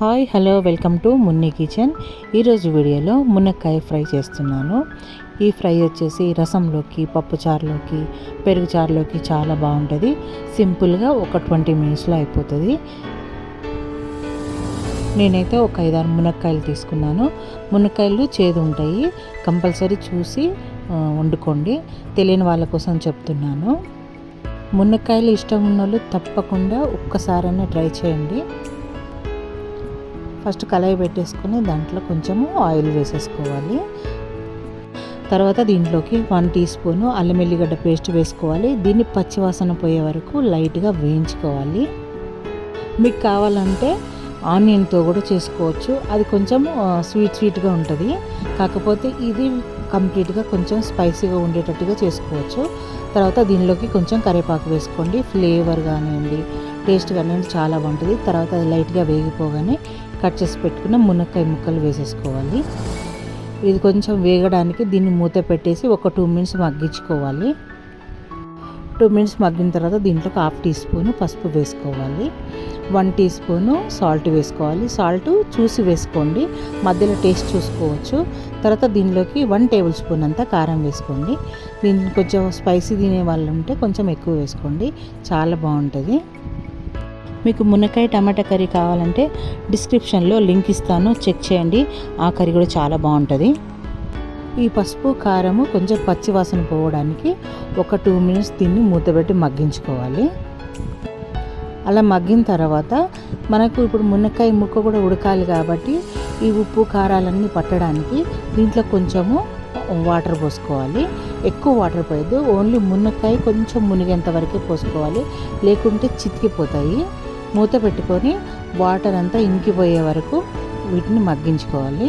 Hi hello welcome to Munni kitchen. ఈరోజు వీడియోలో మునక్కాయ ఫ్రై చేస్తున్నాను. ఈ ఫ్రై వచ్చేసి రసంలోకి పప్పుచారులోకి పెరుగు చారులోకి చాలా బాగుంటుంది. సింపుల్గా ఒక ట్వంటీ మినిట్స్లో అయిపోతుంది. నేనైతే ఒక ఐదారు మునక్కాయలు తీసుకున్నాను. మునక్కాయలు చేదు ఉంటాయి. కంపల్సరీ చూసి వండుకోండి. తెలియని వాళ్ళ కోసం చెప్తున్నాను. మునక్కాయలు ఇష్టం ఉన్న వాళ్ళు తప్పకుండా ఒక్కసారైనా ట్రై చేయండి. ఫస్ట్ కళాయి పెట్టేసుకొని దాంట్లో కొంచెము ఆయిల్ వేసేసుకోవాలి. తర్వాత దీంట్లోకి వన్ టీ స్పూన్ అల్లం ఎల్లిగడ్డ పేస్ట్ వేసుకోవాలి. దీన్ని పచ్చివాసన పోయే వరకు లైట్గా వేయించుకోవాలి. మీకు కావాలంటే ఆనియన్తో కూడా చేసుకోవచ్చు. అది కొంచెం స్వీట్ స్వీట్గా ఉంటుంది. కాకపోతే ఇది కంప్లీట్గా కొంచెం స్పైసీగా ఉండేటట్టుగా చేసుకోవచ్చు. తర్వాత దీనిలోకి కొంచెం కరివేపాకు వేసుకోండి. ఫ్లేవర్ కానివ్వండి టేస్ట్ కానివ్వండి చాలా బాగుంటుంది. తర్వాత అది లైట్గా వేగిపోగానే కట్ చేసి పెట్టుకున్న మునక్కాయ ముక్కలు వేసేసుకోవాలి. ఇది కొంచెం వేగడానికి దీన్ని మూత పెట్టేసి ఒక టూ మినిట్స్ మగ్గించుకోవాలి. టూ మినిట్స్ మగ్గిన తర్వాత దీంట్లో హాఫ్ టీ స్పూను పసుపు వేసుకోవాలి. వన్ టీ స్పూను సాల్ట్ వేసుకోవాలి. సాల్ట్ చూసి వేసుకోండి. మధ్యలో టేస్ట్ చూసుకోవచ్చు. తర్వాత దీనిలోకి వన్ టేబుల్ స్పూన్ అంతా కారం వేసుకోండి. దీన్ని కొంచెం స్పైసీ తినే వాళ్ళు ఉంటే కొంచెం ఎక్కువ వేసుకోండి. చాలా బాగుంటుంది. మీకు మునక్కాయ టమాటా కర్రీ కావాలంటే డిస్క్రిప్షన్లో లింక్ ఇస్తాను చెక్ చేయండి. ఆ కర్రీ కూడా చాలా బాగుంటుంది. ఈ పసుపు కారము కొంచెం పచ్చి వాసన పోవడానికి ఒక టూ మినిట్స్ దీన్ని మూతపెట్టి మగ్గించుకోవాలి. అలా మగ్గిన తర్వాత మనకు ఇప్పుడు మునక్కాయ ముక్క కూడా ఉడకాలి కాబట్టి ఈ ఉప్పు కారాలన్నీ పట్టడానికి దీంట్లో కొంచెము వాటర్ పోసుకోవాలి. ఎక్కువ వాటర్ పోయద్దు ఓన్లీ మునక్కాయ కొంచెం మునిగేంత వరకే పోసుకోవాలి. లేకుంటే చితికిపోతాయి. మూత పెట్టుకొని వాటర్ అంతా ఇంకిపోయే వరకు వీటిని మగ్గించుకోవాలి.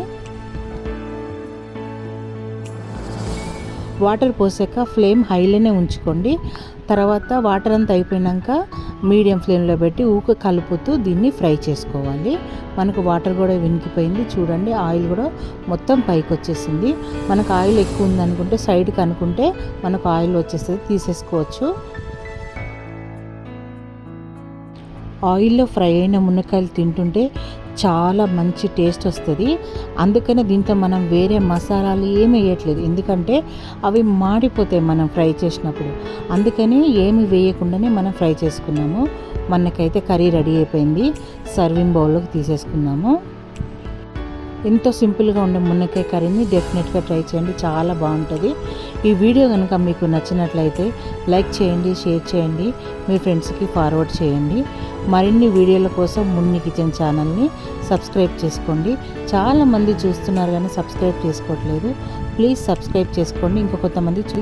వాటర్ పోసాక ఫ్లేమ్ హైలోనే ఉంచుకోండి. తర్వాత వాటర్ అంతా అయిపోయినాక మీడియం ఫ్లేమ్లో పెట్టి ఊక కలుపుతూ దీన్ని ఫ్రై చేసుకోవాలి. మనకు వాటర్ కూడా వినికిపోయింది. చూడండి ఆయిల్ కూడా మొత్తం పైకి వచ్చేసింది. మనకు ఆయిల్ ఎక్కువ ఉందనుకుంటే సైడ్కి అనుకుంటే మనకు ఆయిల్ వచ్చేస్తుంది. తీసేసుకోవచ్చు. ఆయిల్లో ఫ్రై అయిన మునక్కాయలు తింటుంటే చాలా మంచి టేస్ట్ వస్తుంది. అందుకనే దీంట్లో మనం వేరే మసాలాలు ఏమి వేయట్లేదు. ఎందుకంటే అవి మాడిపోతాయి మనం ఫ్రై చేసినప్పుడు. అందుకని ఏమి వేయకుండానే మనం ఫ్రై చేసుకున్నాము. మనకైతే కర్రీ రెడీ అయిపోయింది. సర్వింగ్ బౌల్లోకి తీసేసుకున్నాము. ఎంతో సింపుల్గా ఉండే మునక్కాయ కర్రీని డెఫినెట్గా ట్రై చేయండి చాలా బాగుంటుంది. ఈ వీడియో కనుక మీకు నచ్చినట్లయితే లైక్ చేయండి షేర్ చేయండి మీ ఫ్రెండ్స్కి ఫార్వర్డ్ చేయండి. మరిన్ని వీడియోల కోసం మున్ని కిచెన్ ఛానల్ని సబ్స్క్రైబ్ చేసుకోండి. చాలామంది చూస్తున్నారు కానీ సబ్స్క్రైబ్ చేసుకోవట్లేదు. ప్లీజ్ సబ్స్క్రైబ్ చేసుకోండి. ఇంకా కొంతమంది చూ